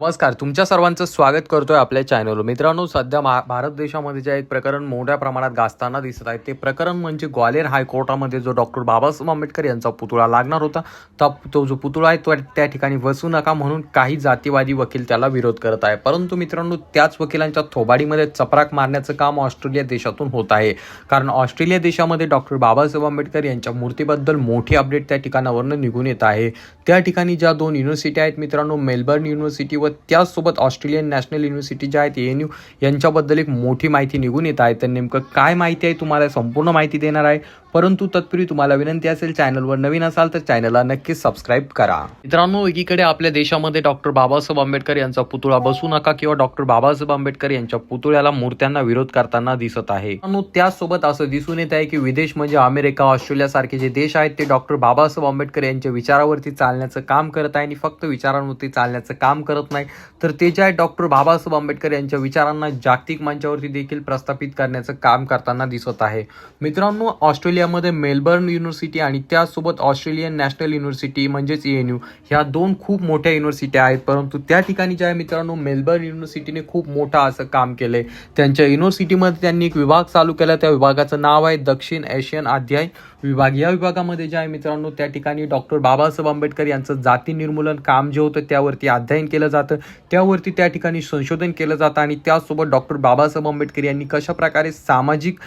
नमस्कार तुमच्या सर्वांचं स्वागत करतोय आपल्या चॅनलवर मित्रांनो सध्या मा भारत देशामध्ये जे एक प्रकरण मोठ्या प्रमाणात गाजताना दिसत आहे ते प्रकरण म्हणजे ग्वालियर हायकोर्टामध्ये जो डॉक्टर बाबासाहेब आंबेडकर यांचा पुतळा लागणार होता त्या तो जो पुतळा आहे तो त्या ठिकाणी बसू नका म्हणून काही जातीवादी वकील त्याला विरोध करत आहे परंतु मित्रांनो त्याच वकिलांच्या थोबाडीमध्ये चपराक मारण्याचं काम ऑस्ट्रेलिया देशातून होत आहे. कारण ऑस्ट्रेलिया देशामध्ये डॉक्टर बाबासाहेब आंबेडकर यांच्या मूर्तीबद्दल मोठी अपडेट त्या ठिकाणावरनं निघून येत आहे. त्या ठिकाणी ज्या दोन युनिव्हर्सिटी आहेत मित्रांनो मेलबर्न युनिव्हर्सिटी व त्याचसोबत ऑस्ट्रेलियन नॅशनल युनिव्हर्सिटी ज्या आहेत एन यू यांच्याबद्दल एक मोठी माहिती निघून येत आहे. तर नेमकं काय माहिती आहे? तुम्हाला संपूर्ण माहिती देणार आहे. परंतु तत्पूर्वी तुम्हाला विनंती असेल चॅनलवर नवीन असाल तर चॅनलला नक्कीच सबस्क्राईब करा. मित्रांनो एकीकडे आपल्या देशामध्ये डॉक्टर बाबासाहेब आंबेडकर यांचा पुतळा बसू नका किंवा डॉक्टर बाबासाहेब आंबेडकर यांच्या पुतळ्याला मूर्त्यांना विरोध करताना दिसत आहे. त्यासोबत त्याचसोबत असं दिसून येत आहे की विदेश म्हणजे अमेरिका ऑस्ट्रेलिया सारखे जे देश आहेत ते डॉक्टर बाबासाहेब आंबेडकर यांच्या विचारावरती चालण्याचं काम करत आहे आणि फक्त विचारांवरती चालण्याचं काम करत नाही. तर ते जे आहे डॉक्टर बाबासाहेब आंबेडकर यांच्या विचारांना जागतिक मंचावरती देखील प्रस्थापित करण्याचं काम करताना दिसत आहे. मित्रांनो ऑस्ट्रेलिया ऑस्ट्रेलियामध्ये मेलबर्न युनिव्हर्सिटी आणि त्यासोबत ऑस्ट्रेलियन नॅशनल युनिव्हर्सिटी म्हणजेच एन यू ह्या दोन खूप मोठ्या युनिव्हर्सिटी आहेत. परंतु त्या ठिकाणी ज्या आहे मित्रांनो मेलबर्न युनिव्हर्सिटीने खूप मोठं असं काम केलं आहे त्यांच्या युनिव्हर्सिटीमध्ये त्यांनी एक विभाग चालू केला. त्या विभागाचं नाव आहे दक्षिण एशियन अध्याय विभाग. या विभागामध्ये जे आहे मित्रांनो त्या ठिकाणी डॉक्टर बाबासाहेब आंबेडकर यांचं जाती निर्मूलन काम जे होतं त्यावरती अध्ययन केलं जातं. त्यावरती त्या ठिकाणी संशोधन केलं जातं आणि त्यासोबत डॉक्टर बाबासाहेब आंबेडकर यांनी कशा प्रकारे सामाजिक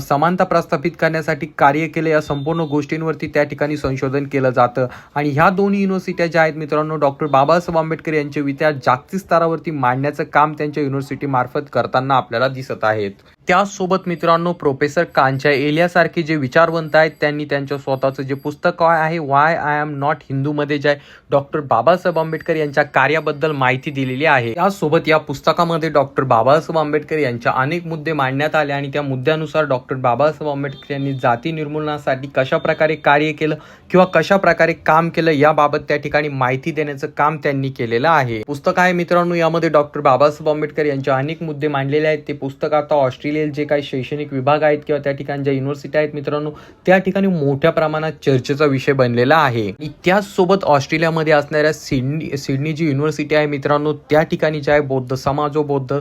समानता प्रस्थापित करण्यासाठी कार्य केले या संपूर्ण गोष्टींवरती त्या ठिकाणी संशोधन केलं जातं. आणि ह्या दोन्ही युनिव्हर्सिट्या ज्या आहेत मित्रांनो डॉक्टर बाबासाहेब आंबेडकर यांचे विचार जागतिक स्तरावरती मांडण्याचं काम त्यांच्या युनिव्हर्सिटीमार्फत करताना आपल्याला दिसत आहेत. त्यासोबत मित्रांनो प्रोफेसर कांच्या एलियासारखे जे विचारवंत आहेत त्यांनी त्यांच्या स्वतःचं जे पुस्तक काय आहे वाय आय एम नॉट हिंदूमध्ये जे आहे डॉक्टर बाबासाहेब आंबेडकर यांच्या कार्याबद्दल माहिती दिलेली आहे. त्यासोबत या पुस्तकामध्ये डॉक्टर बाबासाहेब आंबेडकर यांच्या अनेक मुद्दे मांडण्यात आले आणि त्या मुद्द्यानुसार डॉक्टर बाबासाहेब आंबेडकर यांनी जाती निर्मूलनासाठी कशा प्रकारे कार्य केलं किंवा कशा प्रकारे काम केलं याबाबत त्या ठिकाणी माहिती देण्याचं काम त्यांनी केलेलं आहे. पुस्तक आहे मित्रांनो यामध्ये डॉक्टर बाबासाहेब आंबेडकर यांचे अनेक मुद्दे मांडलेले आहेत. ते पुस्तक आता ऑस्ट्रेलिया जे काही शैक्षणिक विभाग आहेत किंवा त्या ठिकाणी ज्या युनिव्हर्सिटी आहेत मित्रांनो त्या ठिकाणी मोठ्या प्रमाणात चर्चेचा विषय बनलेला आहे. त्याचसोबत ऑस्ट्रेलियामध्ये असणाऱ्या सिडनी सिडनी जी युनिव्हर्सिटी आहे मित्रांनो त्या ठिकाणी जे आहे बौद्ध समाज व बौद्ध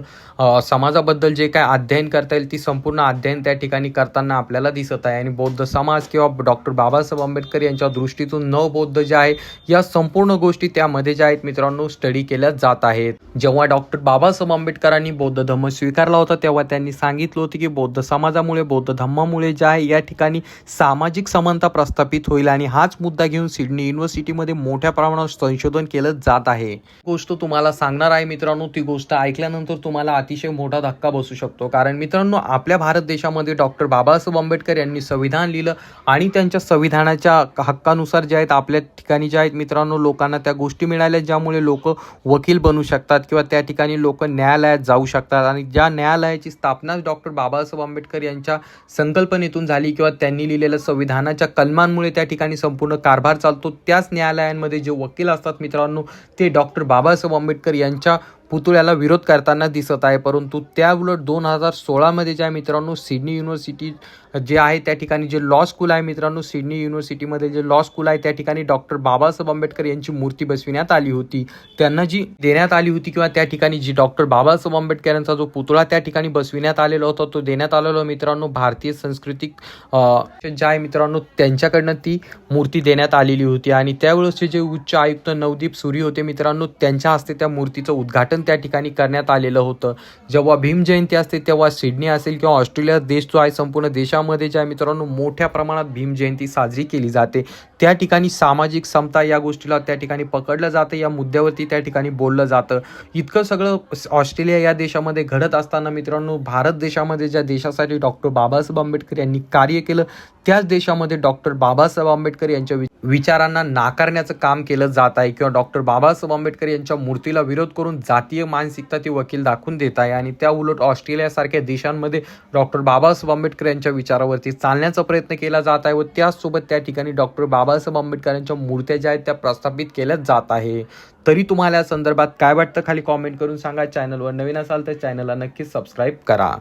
समाजाबद्दल जे काय अध्ययन करता येईल ती संपूर्ण अध्ययन त्या ठिकाणी करताना आपल्याला दिसत आहे. आणि बौद्ध समाज किंवा डॉक्टर बाबासाहेब आंबेडकर यांच्या दृष्टीतून न बौद्ध जे आहे या संपूर्ण गोष्टी त्यामध्ये ज्या आहेत मित्रांनो स्टडी केल्या जात आहेत. जेव्हा डॉक्टर बाबासाहेब आंबेडकरांनी बौद्ध धर्म स्वीकारला होता तेव्हा त्यांनी सांगितलं होतं की बौद्ध समाजामुळे बौद्ध धम्मामुळे जे आहे या ठिकाणी सामाजिक समानता प्रस्थापित होईल आणि हाच मुद्दा घेऊन सिडनी युनिव्हर्सिटीमध्ये मोठ्या प्रमाणावर संशोधन केलं जात आहे. गोष्ट तुम्हाला सांगणार आहे मित्रांनो ती गोष्ट ऐकल्यानंतर तुम्हाला अतिशय मोठा धक्का बसू शकतो. कारण मित्रांनो आपल्या भारत देशामध्ये डॉक्टर बाबासाहेब आंबेडकर यांनी संविधान लिहिलं आणि त्यांच्या संविधानाच्या हक्कानुसार जे आहेत आपल्या ठिकाणी ज्या आहेत मित्रांनो लोकांना त्या गोष्टी मिळाल्या ज्यामुळे लोक वकील बनू शकतात किंवा त्या ठिकाणी लोक न्यायालयात जाऊ शकतात. आणि ज्या न्यायालयाची स्थापना डॉक्टर डॉक्टर बाबासाहेब आंबेडकर यांच्या संकल्पनेतून झाली किंवा त्यांनी लिहिलेल्या संविधानाच्या कलमांमुळे त्या ठिकाणी संपूर्ण कारभार चालतो. त्याच न्यायालयांमध्ये जे वकील असतात मित्रांनो ते डॉक्टर बाबासाहेब आंबेडकर यांच्या पुतळ्याला विरोध करताना दिसत आहे. परंतु त्या उलट दोन हजार सोळामध्ये ज्या मित्रांनो सिडनी युनिव्हर्सिटी जे आहे त्या ठिकाणी जे लॉ स्कूल आहे मित्रांनो सिडनी युनिव्हर्सिटीमध्ये जे लॉ स्कूल आहे त्या ठिकाणी डॉक्टर बाबासाहेब आंबेडकर यांची मूर्ती बसविण्यात आली होती. त्यांना जी देण्यात आली होती किंवा त्या ठिकाणी जी डॉक्टर बाबासाहेब आंबेडकर यांचा जो पुतळा त्या ठिकाणी बसविण्यात आलेला होता तो देण्यात आलेला मित्रांनो भारतीय सांस्कृतिक ज्या आहे मित्रांनो त्यांच्याकडनं ती मूर्ती देण्यात आलेली होती. आणि त्यावेळेसचे जे उच्च आयुक्त नवदीप सुरी होते मित्रांनो त्यांच्या हस्ते त्या मूर्तीचं उद्घाटन त्या ठिकाणी करण्यात आलेलं होतं. जेव्हा भीम जयंती असते तेव्हा सिडनी असेल किंवा ऑस्ट्रेलिया देश जो आहे संपूर्ण देशामध्ये ज्या मित्रांनो मोठ्या प्रमाणात भीम जयंती साजरी केली जाते. त्या ठिकाणी सामाजिक समता या गोष्टीला त्या ठिकाणी पकडलं जातं या मुद्द्यावरती त्या ठिकाणी बोललं जातं. इतकं सगळं ऑस्ट्रेलिया या देशामध्ये घडत असताना मित्रांनो भारत देशामध्ये ज्या देशासाठी डॉक्टर बाबासाहेब आंबेडकर यांनी कार्य केलं त्याच देशामध्ये डॉक्टर बाबासाहेब आंबेडकर यांच्या विचारांना नाकारण्याचं काम केलं जात आहे किंवा डॉक्टर बाबासाहेब आंबेडकर यांच्या मूर्तीला विरोध करून जातीय मानसिकता ते वकील दाखवून देत आहे आणि त्या उलट ऑस्ट्रेलियासारख्या देशांमध्ये डॉक्टर बाबासाहेब आंबेडकर यांच्या विचारावरती चालण्याचा प्रयत्न केला जात आहे व त्याचसोबत त्या ठिकाणी डॉक्टर बाबासाहेब आंबेडकर यांच्या मूर्त्या ज्या आहेत त्या प्रस्थापित केल्या जात आहे. तरी तुम्हाला या संदर्भात काय वाटतं खाली कॉमेंट करून सांगा. चॅनलवर नवीन असाल तर चॅनलला नक्कीच सबस्क्राईब करा.